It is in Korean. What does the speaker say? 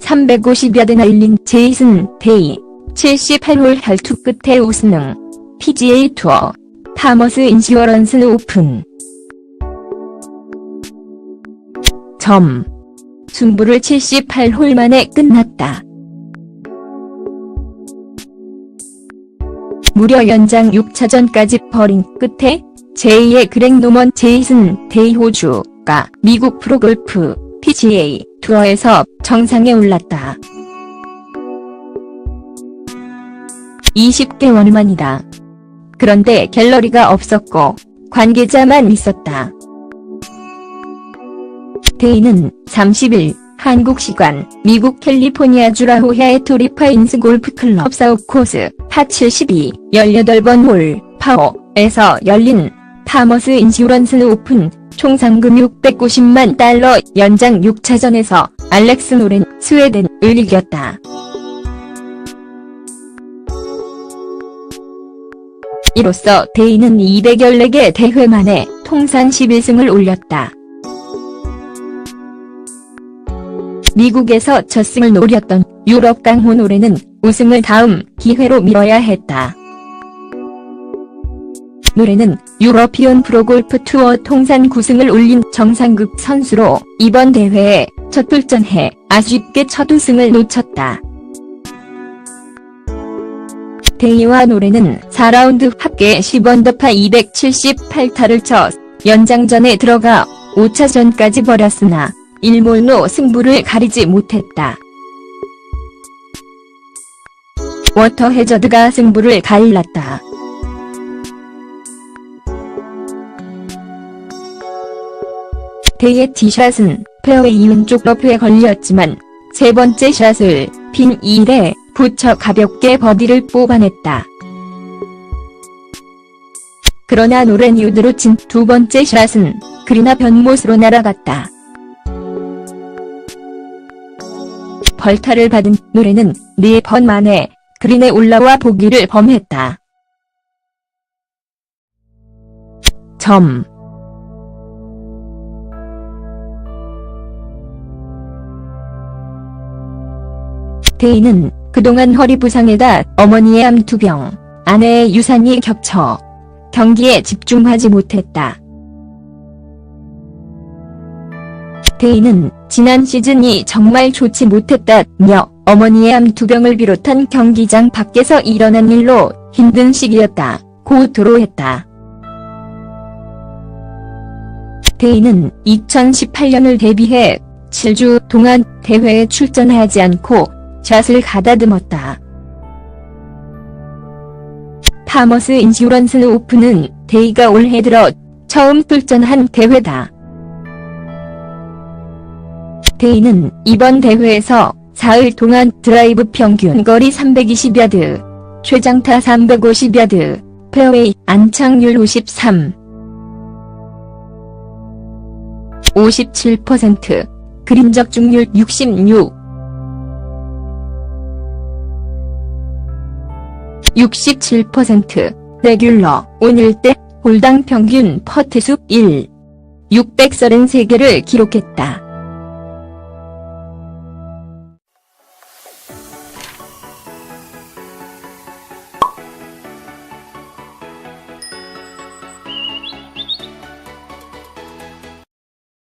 350야드 날린 제이슨 데이 78홀 혈투 끝에 우승 PGA 투어 타머스 인슈어런스 오픈 점 승부를 78홀 만에 끝났다. 무려 연장 6차전까지 벌인 끝에 제2의 그렉 노먼 제이슨 데이 호주가 미국 프로골프 PGA 투어에서 정상에 올랐다. 20개월 만이다. 그런데 갤러리가 없었고 관계자만 있었다. 데이는 30일 한국 시간 미국 캘리포니아 주 라호야의 토리파인스 골프클럽 사우코스 파72 18번 홀 파워에서 열린 타머스 인슈런스 오픈 총 상금 690만 달러 연장 6차전에서 알렉스 노렌 스웨덴을 이겼다. 이로써 데이는 214개 대회 만에 통산 11승을 올렸다. 미국에서 첫 승을 노렸던 유럽 강호 노래는 우승을 다음 기회로 미뤄야 했다. 노래는 유러피언 프로골프 투어 통산 9승을 올린 정상급 선수로 이번 대회에 첫 출전해 아쉽게 첫 우승을 놓쳤다. 데이와 노래는 4라운드 합계 10언더파 278타를 쳐 연장전에 들어가 5차전까지 벌였으나 1몰로 승부를 가리지 못했다. 워터 해저드가 승부를 갈랐다. 데이의 티샷은 페어웨이 왼쪽 러프에 걸렸지만 세 번째 샷을 핀 2일에 붙여 가볍게 버디를 뽑아냈다. 그러나 노렌 유드로 친 두 번째 샷은 그리나 변못으로 날아갔다. 벌타를 받은 노래는 4번 만에 그린에 올라와 보기를 범했다. 점 데이는 그동안 허리 부상에다 어머니의 암 투병, 아내의 유산이 겹쳐 경기에 집중하지 못했다. 데이는 지난 시즌이 정말 좋지 못했다며 어머니의 암 투병을 비롯한 경기장 밖에서 일어난 일로 힘든 시기였다. 고 토로했다. 데이는 2018년을 대비해 7주 동안 대회에 출전하지 않고 샷을 가다듬었다. 타머스 인슈런스 오픈은 데이가 올해 들어 처음 출전한 대회다. 데이는 이번 대회에서 사흘 동안 드라이브 평균 거리 320야드, 최장타 350야드, 페어웨이 안착률 53, 57%, 그린 적중률 66, 67%, 레귤러, 오늘 때 홀당 평균 퍼트수 1, 633개를 기록했다.